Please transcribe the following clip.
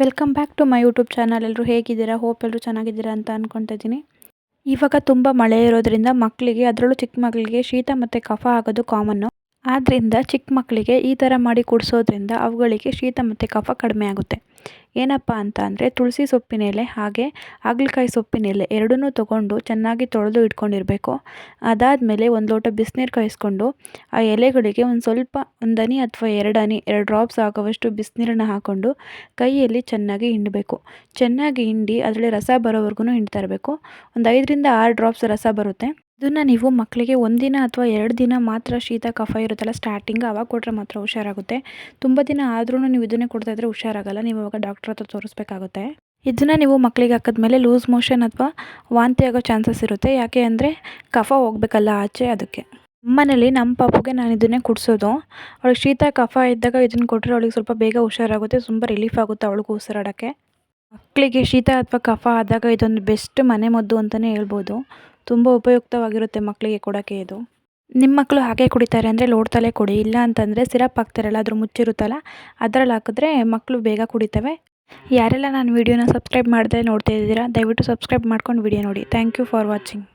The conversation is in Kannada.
Welcome back to my YouTube channel. ಎಲ್ಲರೂ ಹೇಗಿದ್ದೀರಾ? ಹೋಪ್ ಎಲ್ಲರೂ ಚೆನ್ನಾಗಿದ್ದೀರಾ ಅಂತ ಅಂದ್ಕೊತಾ ಇದ್ದೀನಿ. ಇವಾಗ ತುಂಬ ಮಳೆ ಇರೋದ್ರಿಂದ ಮಕ್ಕಳಿಗೆ ಅದರಲ್ಲೂ ಚಿಕ್ಕ ಮಕ್ಕಳಿಗೆ ಶೀತ ಮತ್ತು ಕಫ ಆಗೋದು ಕಾಮನ್ನು ಆದ್ದರಿಂದ ಚಿಕ್ಕ ಮಕ್ಕಳಿಗೆ ಈ ಥರ ಮಾಡಿ ಕುಡಿಸೋದ್ರಿಂದ ಅವುಗಳಿಗೆ ಶೀತ ಮತ್ತು ಕಫ ಕಡಿಮೆ ಆಗುತ್ತೆ. ಏನಪ್ಪ ಅಂತ ಅಂದರೆ ತುಳಸಿ ಸೊಪ್ಪಿನ ಎಲೆ ಹಾಗೆ ಹಾಗಲಕಾಯಿ ಸೊಪ್ಪಿನ ಎಲೆ ಎರಡನ್ನೂ ತೊಗೊಂಡು ಚೆನ್ನಾಗಿ ತೊಳೆದು ಇಟ್ಕೊಂಡಿರಬೇಕು. ಅದಾದಮೇಲೆ ಒಂದು ಲೋಟ ಬಿಸಿನೀರು ಕಾಯಿಸ್ಕೊಂಡು ಆ ಎಲೆಗಳಿಗೆ ಒಂದು ಸ್ವಲ್ಪ ಒಂದು ಅಥವಾ ಎರಡು ಹನಿ, ಎರಡು ಡ್ರಾಪ್ಸ್ ಆಗುವಷ್ಟು ಬಿಸಿನೀರನ್ನ ಹಾಕ್ಕೊಂಡು ಕೈಯಲ್ಲಿ ಚೆನ್ನಾಗಿ ಹಿಂಡಬೇಕು. ಚೆನ್ನಾಗಿ ಹಿಂಡಿ ಅದರಲ್ಲಿ ರಸ ಬರೋವರೆಗೂ ಹಿಂಡ್ತಾ ಇರಬೇಕು. ಒಂದು ಐದರಿಂದ ಆರು ಡ್ರಾಪ್ಸ್ ರಸ ಬರುತ್ತೆ. ಇದನ್ನು ನೀವು ಮಕ್ಕಳಿಗೆ ಒಂದಿನ ಅಥವಾ ಎರಡು ದಿನ ಮಾತ್ರ ಶೀತ, ಕಫ ಇರುತ್ತಲ್ಲ ಸ್ಟಾರ್ಟಿಂಗ್ ಆವಾಗ ಕೊಟ್ಟರೆ ಮಾತ್ರ ಹುಷಾರಾಗುತ್ತೆ. ತುಂಬ ದಿನ ಆದ್ರೂ ನೀವು ಇದನ್ನೇ ಕೊಡ್ತಾ ಇದ್ದರೆ ಹುಷಾರಾಗಲ್ಲ. ನೀವು ಅವಾಗ ಡಾಕ್ಟ್ರ್ ಹತ್ರ ತೋರಿಸ್ಬೇಕಾಗುತ್ತೆ. ಇದನ್ನು ನೀವು ಮಕ್ಕಳಿಗೆ ಹಾಕಿದ್ಮೇಲೆ ಲೂಸ್ ಮೋಷನ್ ಅಥವಾ ವಾಂತಿ ಆಗೋ ಚಾನ್ಸಸ್ ಇರುತ್ತೆ. ಯಾಕೆ ಅಂದರೆ ಕಫ ಹೋಗ್ಬೇಕಲ್ಲ ಆಚೆ ಅದಕ್ಕೆ. ಮನೇಲಿ ನಮ್ಮ ಪಾಪುಗೆ ನಾನು ಇದನ್ನೇ ಕುಡಿಸೋದು. ಅವಳಿಗೆ ಶೀತ, ಕಫ ಇದ್ದಾಗ ಇದನ್ನು ಕೊಟ್ಟರೆ ಅವಳಿಗೆ ಸ್ವಲ್ಪ ಬೇಗ ಹುಷಾರಾಗುತ್ತೆ. ತುಂಬ ರಿಲೀಫ್ ಆಗುತ್ತೆ ಅವಳಿಗೂ ಉಸಿರಾಡೋಕ್ಕೆ. ಮಕ್ಕಳಿಗೆ ಶೀತ ಅಥವಾ ಕಫ ಆದಾಗ ಇದೊಂದು ಬೆಸ್ಟ್ ಮನೆ ಮದ್ದು ಅಂತಲೇ ಹೇಳ್ಬೋದು. ತುಂಬ ಉಪಯುಕ್ತವಾಗಿರುತ್ತೆ ಮಕ್ಕಳಿಗೆ ಕೊಡೋಕ್ಕೆ ಇದು. ನಿಮ್ಮ ಮಕ್ಕಳು ಹಾಗೆ ಕುಡಿತಾರೆ ಅಂದರೆ ಲೋಡ್ತಲೇ ಕೊಡಿ, ಇಲ್ಲ ಅಂತಂದರೆ ಸಿರಪ್ ಹಾಕ್ತಾರಲ್ಲ, ಅದ್ರ ಮುಚ್ಚಿರುತ್ತಲ್ಲ, ಅದರಲ್ಲಿ ಹಾಕಿದ್ರೆ ಮಕ್ಕಳು ಬೇಗ ಕುಡಿತವೆ. ಯಾರೆಲ್ಲ ನಾನು ವೀಡಿಯೋನ ಸಬ್ಸ್ಕ್ರೈಬ್ ಮಾಡದೆ ನೋಡ್ತಾ ಇದ್ದೀರಾ, ದಯವಿಟ್ಟು ಸಬ್ಸ್ಕ್ರೈಬ್ ಮಾಡ್ಕೊಂಡು ವಿಡಿಯೋ ನೋಡಿ. Thank you for watching.